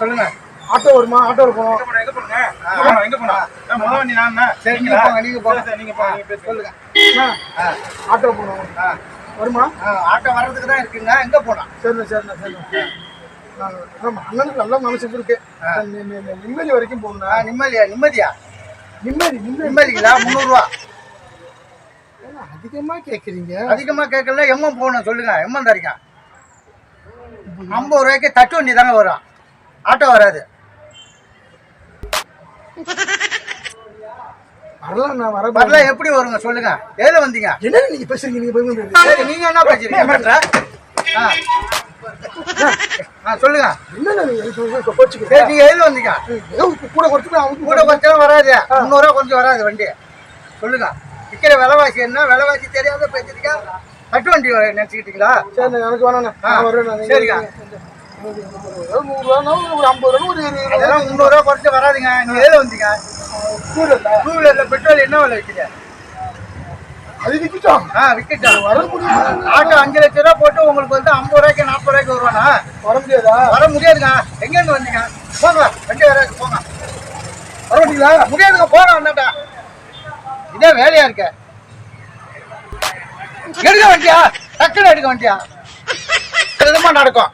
சொல்லுங்க. ஆட்டோ வருமா? ஆட்டோவில் போகணும்? எங்க போறீங்க? எங்க? நான் முதல்ல வண்டி நான்ண்ணா. சரி, நீங்க நீங்களா? போங்க, நீங்க போங்க. நீங்க போங்க. சொல்லுங்க. ஆட்டோ போகணும். வருமா? ஆட்டோ வர்றதுக்கு தான் இருக்குங்க. எங்க போலாம் சரிண்ணா சரிண்ணா சரிண்ணா. நான் அண்ணனுக்கு நல்ல மனசுக்கு இருக்கு. நிம்மதி வரைக்கும் ஆ, போகணுண்ணா நிம்மதியா? நிம்மதியா? நிம்மதி நிம்மதி. நிம்மதிங்களா? முந்நூறுரூவா ஏன்னா அதிகமா கேட்குறீங்க அதிகமா கேட்கல எம்மன் போகணும்? சொல்லுங்க. எம்மன் தரிக்கா ஐம்பது ரூபாய்க்கு தட்டு வண்டி தாங்க வரும். ஆட்டோ வராது. வரலாம் நான் வர வரல எப்படி வருங்க சொல்லுங்க. எதுல வந்தீங்க? என்ன நீங்க பேசுறீங்க? நீங்க போய் நீங்க என்ன பேசுறீங்க? ஆ. சொல்லுங்க. என்ன நீங்க எதுல வந்தீங்க? கூட குறைச்சுட்டு அவங்க கூட கொஞ்சம் வராது. முந்நூறுவா கொஞ்சம் வராது வண்டி. சொல்லுங்க. விற்கிற விலைவாசி என்ன? விலைவாசி தெரியாத பேசிருக்கா தட்டு வண்டி நினைச்சுக்கிட்டீங்களா? சரி எனக்கு வேணாண்ணா. சரிங்க. நூறுரூவா ஒரு ஐம்பது ரூபா ஒரு அதெல்லாம் முந்நூறுவா குறைச்சு வராதுங்க. நீங்க எதுல வந்தீங்க? டூ வீலர்ல பெட்ரோல் என்ன விலை விற்குது அது விற்கிட்டோம் ஆ விற்கட்டும் வர முடியும்? ஆட்டோ அஞ்சு லட்ச ரூபா போட்டு உங்களுக்கு வந்து ஐம்பது ரூபாய்க்கு நாற்பது ரூபாய்க்கு வருவானா? வர முடியாதா? வர முடியாதுங்க. எங்க இருந்து வந்தீங்க? போங்க வண்டி வராது போங்க. வர மாட்டீங்களா முடியாதுங்க போங்க அண்ணாட்டா இதே வேலையா இருக்க? எடுக்க வண்டியா? டக்குன்னு எடுக்க வண்டியா? விதமா நடக்கும்.